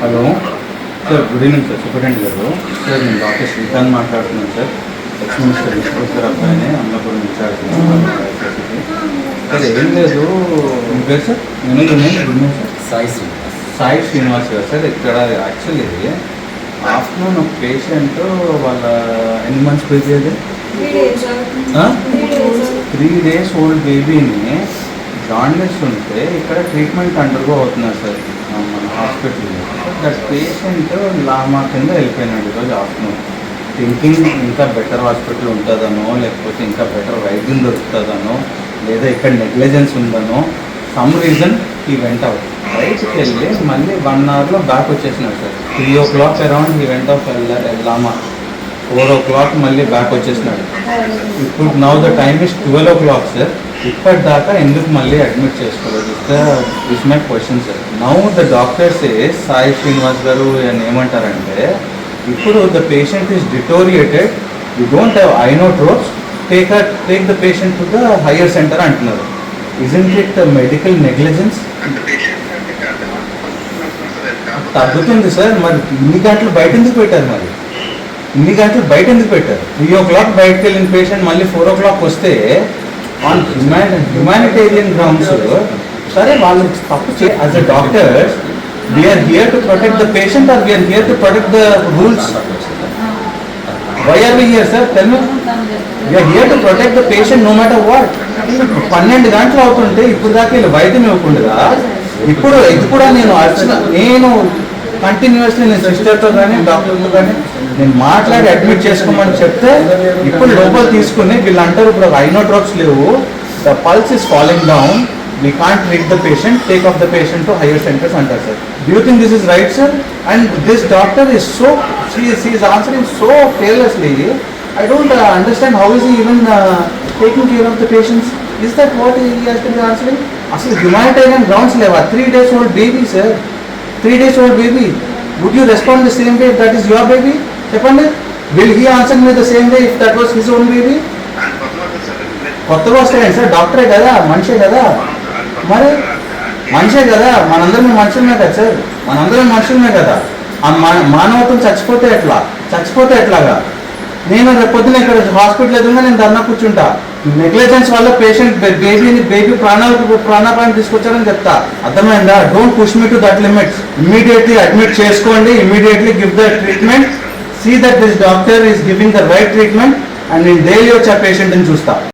Hello. Sir good evening sir. Superintendent గారు. Sir నేను doctor Srikanth మాట్లాడుతున్నాను సార్. ఎక్స్ మినిస్టర్ విశ్వేశ్వర్ అబ్బాయిని. అమలాపురం ఇన్ఛార్జ్ సార్ ఏం లేదు. మీ పేరు సార్? నేను good evening sir. Sai Srinivas. Sai Srinivas garu sir. ఇక్కడ యాక్చువల్లీ ఆఫ్టర్నూన్ ఒక పేషెంట్ వాళ్ళ ఎన్ని మంత్స్ బేబీ అది? డేస్ త్రీ డేస్ ఓల్డ్ బేబీని జాండీస్ ఉంటే ఇక్కడ ట్రీట్మెంట్ అండర్గో అవుతున్నారు సార్. హాస్పిటల్. హాస్పిటల్లో దట్ పేషెంట్ లామా కింద వెళ్ళిపోయినాడు ఈరోజు ఆఫ్టర్నూన్. థింకింగ్ ఇంకా బెటర్ హాస్పిటల్ ఉంటుందనో లేకపోతే ఇంకా బెటర్ వైద్యం దొరుకుతుందనో లేదా ఇక్కడ నెగ్లిజెన్స్ ఉందనో సమ్ రీజన్ ఈ వెంట అవుట్ బయటికి వెళ్ళి మళ్ళీ వన్ అవర్లో బ్యాక్ వచ్చేసినాడు sir. Three o'clock around event of LAMA four o'clock మళ్ళీ బ్యాక్ వచ్చేసినాడు. ఇప్పుడు now the time is twelve o'clock sir ఇప్పటిదాకా ఎందుకు మళ్ళీ అడ్మిట్ చేసుకోలేదు? Is my question sir now the doctors Sai Srinivas garu అని ఏమంటారంటే ఇప్పుడు the patient is deteriorated you don't have inotropes take take the patient to the higher centre అంటున్నారు. Isn't it medical negligence తగ్గుతుంది sir మరి ఇన్ని గంటలు బయట ఎందుకు పెట్టారు మరి? ఇన్ని గంటలు బయట ఎందుకు పెట్టారు? త్రీ ఓ క్లాక్ బయటకు వెళ్ళిన పేషెంట్ మళ్ళీ ఫోర్ ఓ క్లాక్ వస్తే ఆన్ హ్యుమాని హ్యుమానిటేరియన్ గ్రౌండ్స్ సరే వాళ్ళు తప్పు చే as a doctor we are here to protect the patient or we are here to protect the rules why are we here sir tell me we are here to protect the patient no matter what పన్నెండు గంటలు అవుతుంటే ఇప్పుడు దాకా వీళ్ళు వైద్యం ఇవ్వకుండా ఇప్పుడు ఇది కూడా నేను అర్చన నేను కంటిన్యూస్లీ నేను సిస్టర్తో కానీ డాక్టర్తో కానీ నేను మాట్లాడి అడ్మిట్ చేసుకోమని చెప్తే ఇప్పుడు లోపల తీసుకుని వీళ్ళు అంటారు ఇప్పుడు ఐనో డ్రాప్స్ లేవు. The pulse is following down we can't treat the patient take off the patient to higher centres అంటారు sir do you think this is right sir and this doctor is so is answering so carelessly I don't understand how is even taking care of the patients is that what Is answering అసలు humanitarian grounds లేవా? Three days old baby sir three days old baby would you respond the same way that is your baby చెప్పండి. Will he answer me the same way if that was his own baby కొత్తగా వస్తాయండి sir. డాక్టరే కదా మనిషే కదా. మరి మనిషే కదా మనందరం మనుషులమే కదా సార్. మనందరం మనుషులమే కదా. ఆ మా- మానవత్వం చచ్చిపోతే ఎట్లా? చచ్చిపోతే ఎట్లాగా? నేను రేపు పొద్దున ఇక్కడ హాస్పిటల్ ఎదురుగా నేను ధర్నా కూర్చుంటా. నెగ్లిజెన్స్ వల్ల పేషెంట్ బేబీని బేబీ ప్రాణాలకు ప్రాణాపాయం తీసుకొచ్చారని చెప్తా. అర్థమైందా? Don't push me to that limits immediately admit చేసుకోండి. Immediately give the treatment see that this doctor is giving the right treatment and నేను డైలీ వచ్చి ఆ పేషెంట్ని చూస్తాను